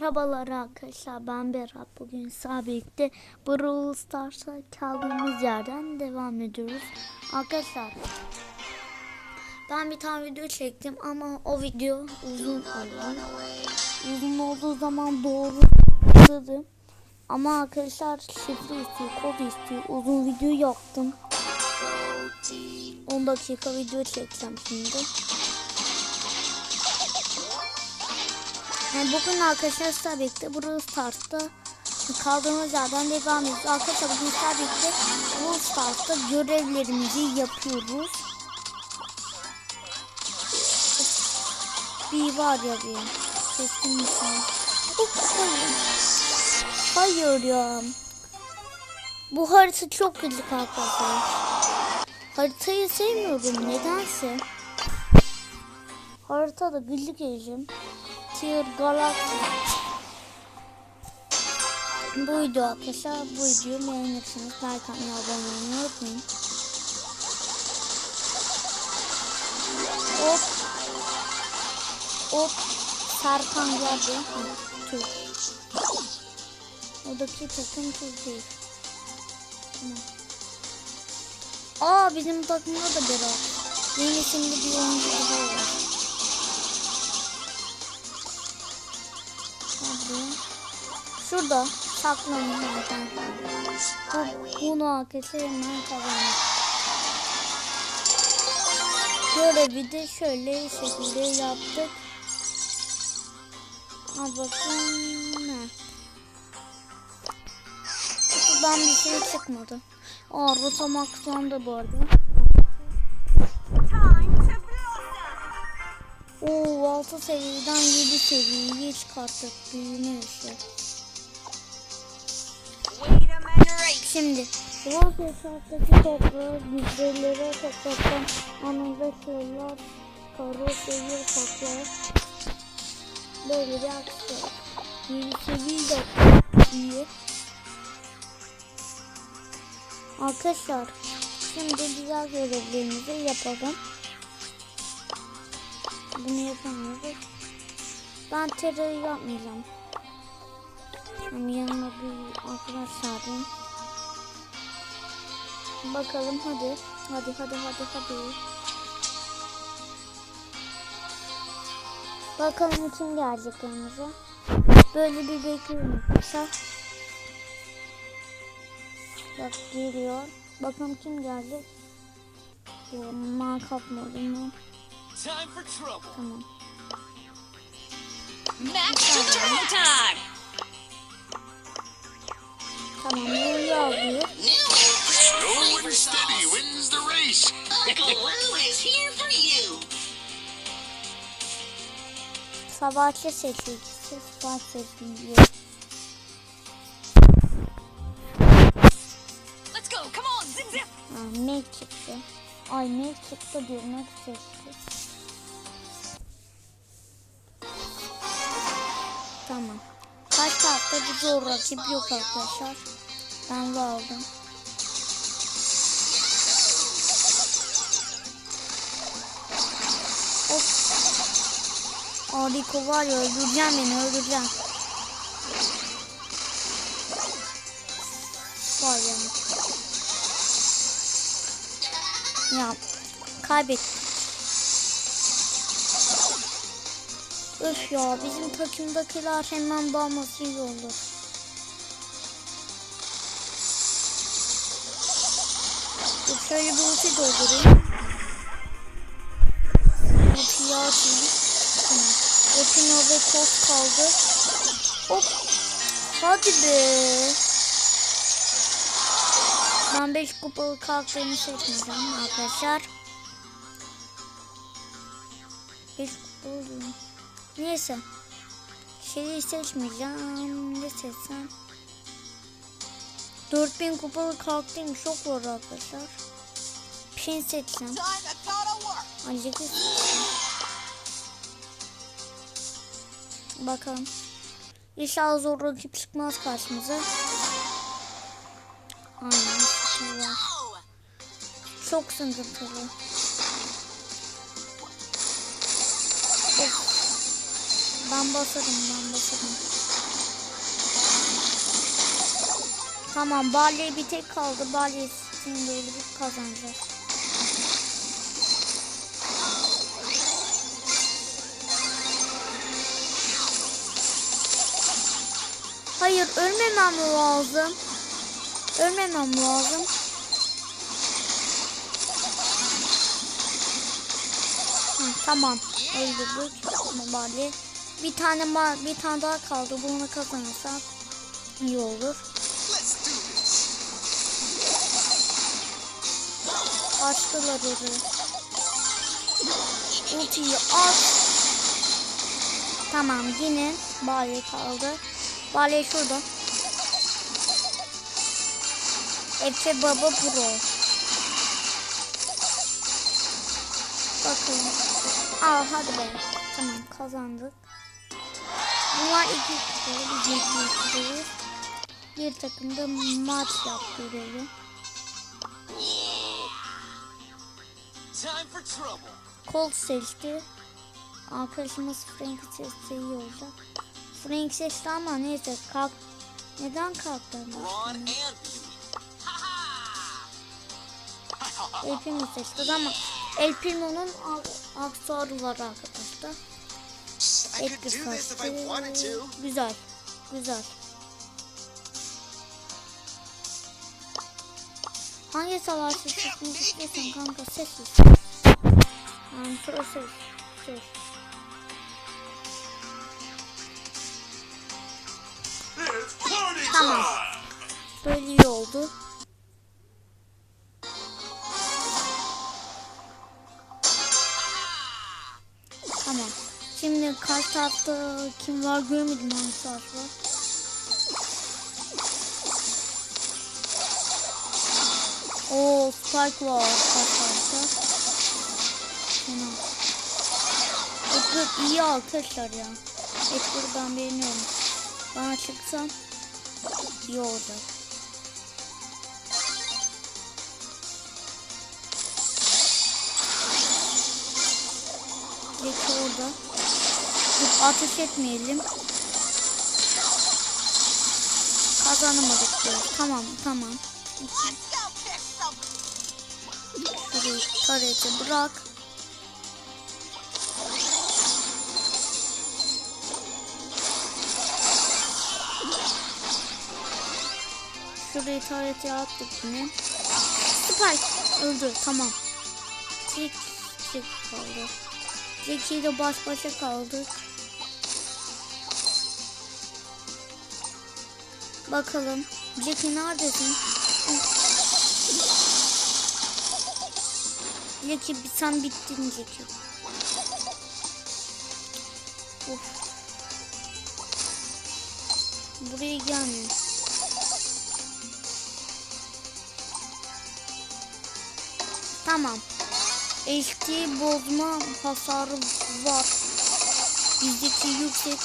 Merhabalar arkadaşlar ben Berat. Bugün birlikte Brawl Stars'a kaldığımız yerden devam ediyoruz. Arkadaşlar ben bir tane video çektim ama o video uzun oldu. Uzun olduğu zaman doğru dedim ama arkadaşlar şifre istiyor kod istiyor. Uzun video yaptım. 10 dakika video çekeceğim şimdi Yani bugün arkadaşlar sizlerle birlikte Brawl Stars'ta kaldığımız yerden devam ediyoruz. Arkadaşlar bugün sizlerle birlikte Brawl Stars'ta görevlerimizi yapıyoruz. Bir var ya bir. Keskin. Of, Hayır. Ya. Bu harita çok gıcık arkadaşlar. Haritayı sevmiyorum nedense. Haritada gıcık eğilim. Tier Galaxy. Bu video arkadaşlar bu videoyu beğenirsiniz. Like atmayı abone olmayı unutmayın. Hop. Hop. Serkan geldi. Türk. Oradaki takım Türk değil. Aa bizim takımda da Berat. Yeni şimdi bir oyuncu daha var. Şurada zaten. Bu, bunu arkadaşlar hemen kazanır. Görevi de şöyle şekilde yaptık. Ha bakın ne? Buradan bir şey çıkmadı. Aa Rotomax'tan da bu arada. Oo 6 seviyeden 7 seviyeye çıkarttık büyüme işi. Şimdi Hesap'taki toprağı gübrelere topraktan anında şeyler karo sevir saklar. Böyle bir aksiyon. 7 seviye de iyi. Arkadaşlar şimdi güzel görevlerimizi yapalım. Bunu yapamıyoruz. Ben terör yapmayacağım. Hem yanıma bir arkadaş çağırayım. Bakalım hadi. Hadi hadi hadi hadi. Bakalım kim gelecek yanımıza. Böyle bir bekliyorum. Bak geliyor. Bakalım kim gelecek. Mı? Time for trouble. Tamam. Match time! Tamam bunu alıyor. And steady wins the race. Uncle Lou is here for you! Savaşçı seçicisi savaş seçici. Let's go, come on, zip zip! Ha, Meg çıktı. Ay Meg çıktı diyor. Meg seçti. Tamam. Kaç saatte bir zor rakip yok arkadaşlar. Ben de aldım. Harika var ya öldüreceğim beni öldüreceğim. Var ya. Ya kaybettik. Öf ya bizim takımdakiler hemen dalması iyi olur. Şöyle bir ulti doldurayım. Ultiyi atayım. Epino ve Kos kaldı. Hop. Hadi be. Ben 5 kupalı karakterimi seçmeyeceğim arkadaşlar. 5 kupalı. Neyse. Şeyi seçmeyeceğim. Ne seçsem? 4000 kupalı karakterim çok var arkadaşlar. Pin seçsem. Ancak seçsem. Bakalım. İnşallah zor rakip çıkmaz karşımıza. Aynen. Çok sıkıntılı. Of. Ben basarım ben basarım. Tamam Bali bir tek kaldı. Bali sizin böyle bir kazanacak. Hayır ölmemem lazım. Ölmemem lazım. Hı, tamam öldürdük. Barley. Bir tane bir tane daha kaldı. Bunu kazanırsak iyi olur. Açtılar orayı. Ultiyi at. Tamam yine Bale kaldı. Bale şurada. Efe Baba Pro. Bakalım. Al hadi be. Tamam kazandık. Bunlar iki kişi. Biz iki kişiyiz. Bir takımda maç yap görevi. Colt seçti. Arkadaşımız Frank seçti iyi olacak. Frank seçti ama neyse kalk. Neden kalktı? Ron and me. El Primo seçti ama El Primo'nun ak- aksesuarı var arkadaşlar. I could Edgar do this if I wanted seçti. to. Güzel. Güzel. Hangi savaşı seçmek istiyorsan kanka seç. Yani şöyle seç. Seç. Tamam. Böyle iyi oldu. Tamam. Şimdi karşı tarafta kim var görmedim hangi taraf var. Spike var karşı tarafta. Tamam. Edgar iyi arkadaşlar ya. Edgar'ı ben beğeniyorum. Bana çıksam iyi olacak. Zeki orada. Dur ateş etmeyelim. Kazanamadık diyor. Tamam tamam. Şurayı tarete bırak. Şurayı tarete attık yine. Spike öldü tamam. Tek tek kaldı. Jackie ile baş başa kaldık. Bakalım. Jackie neredesin? Jackie sen bittin Jackie. Of. Buraya gelmiyor. Tamam. HD bozma hasarı var. Bizdeki yüksek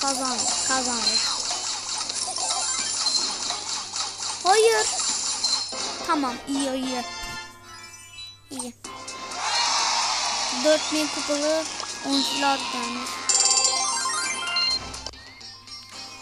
kazan kazanır. Hayır. Tamam iyi iyi. İyi. 4000 kupalı oyuncular gelmiş.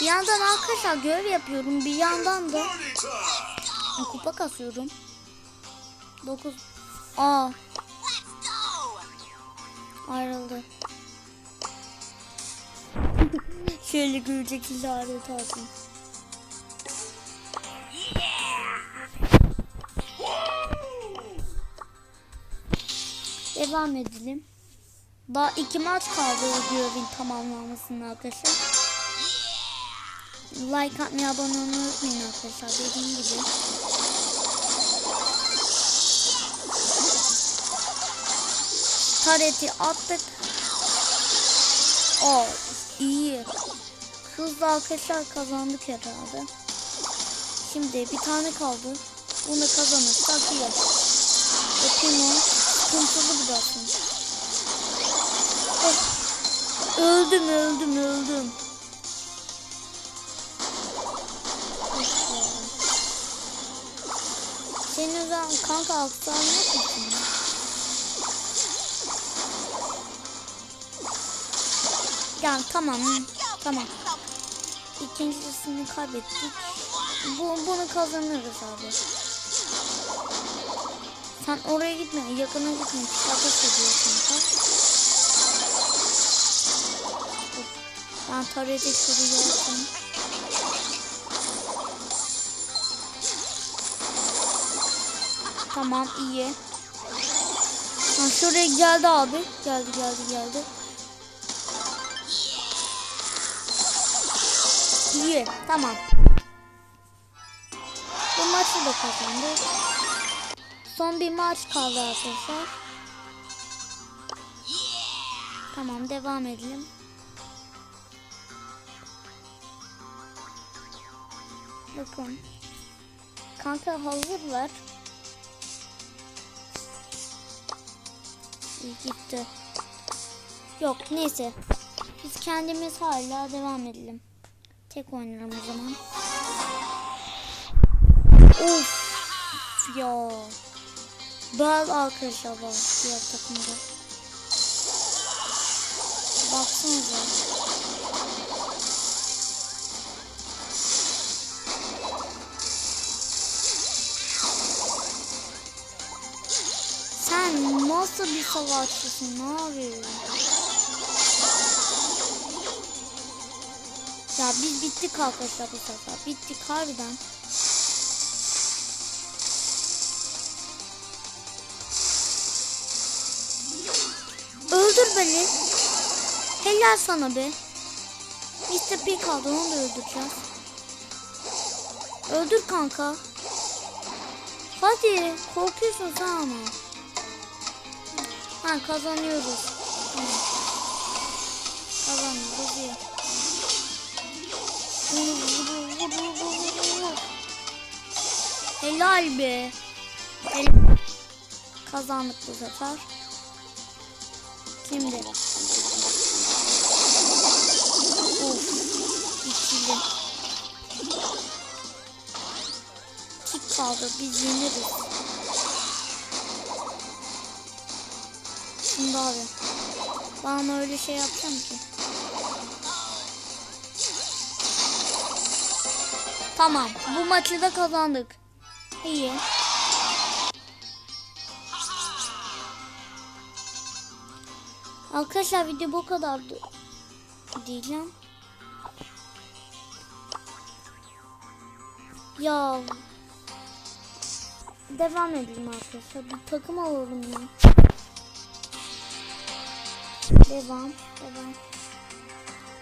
Bir yandan arkadaşlar görev yapıyorum. Bir yandan da Time! kupa kasıyorum. 9 Aa ayrıldı. Şöyle gülecek işaret olsun. Devam edelim. Daha iki maç kaldı görevin tamamlanmasının arkadaşlar. Like atmayı, abone olmayı unutmayın arkadaşlar dediğim gibi. Tareti attık. O iyi. Hızlı arkadaşlar kazandık herhalde. Şimdi bir tane kaldı. Bunu kazanırsak iyi. Öpeyim o. Sıkıntılı bıraksın. Oh. Öldüm öldüm öldüm. Senin özel kanka aksan yok mu Yani tamam. Tamam. ikincisini kaybettik. Bu, bunu kazanırız abi. Sen oraya gitme, yakına gitme. Ateş ediyor kanka. Ben şuraya yapayım. Tamam iyi. Ha, şuraya geldi abi. Geldi geldi geldi. İyi tamam. Bu maçı da kazandık. Son bir maç kaldı arkadaşlar. Tamam devam edelim. Bakın. Kanka hazırlar. İyi gitti. Yok neyse. Biz kendimiz hala devam edelim. Tek oynarım o zaman. Of ya. Bel arkadaşlar var diğer takımda. Baksanıza. Sen nasıl bir savaşçısın abi? Ya biz bittik arkadaşlar bu sefer. Bittik harbiden. Öldür beni. Helal sana be. İşte bir kaldı onu da öldüreceğiz. Öldür kanka. Hadi korkuyorsun sen ama. Ha kazanıyoruz. Tamam. Kazanıyoruz iyi. Helal be. Helal. Kazandık bu sefer. Şimdi. Of. İkili. Kick kaldı. Biz yeniriz. Şimdi abi. Bana öyle şey yapacağım ki. Tamam. Bu maçı da kazandık. İyi. Arkadaşlar video bu kadardı. Diyeceğim. Ya. Devam edelim arkadaşlar. Bir takım alalım ya. Devam. Devam.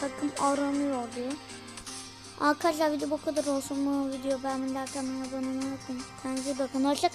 Takım aranıyor diyor. Arkadaşlar video bu kadar olsun. Bu video beğenmeyi, like, abone olmayı unutmayın. Kendinize bakın. Hoşça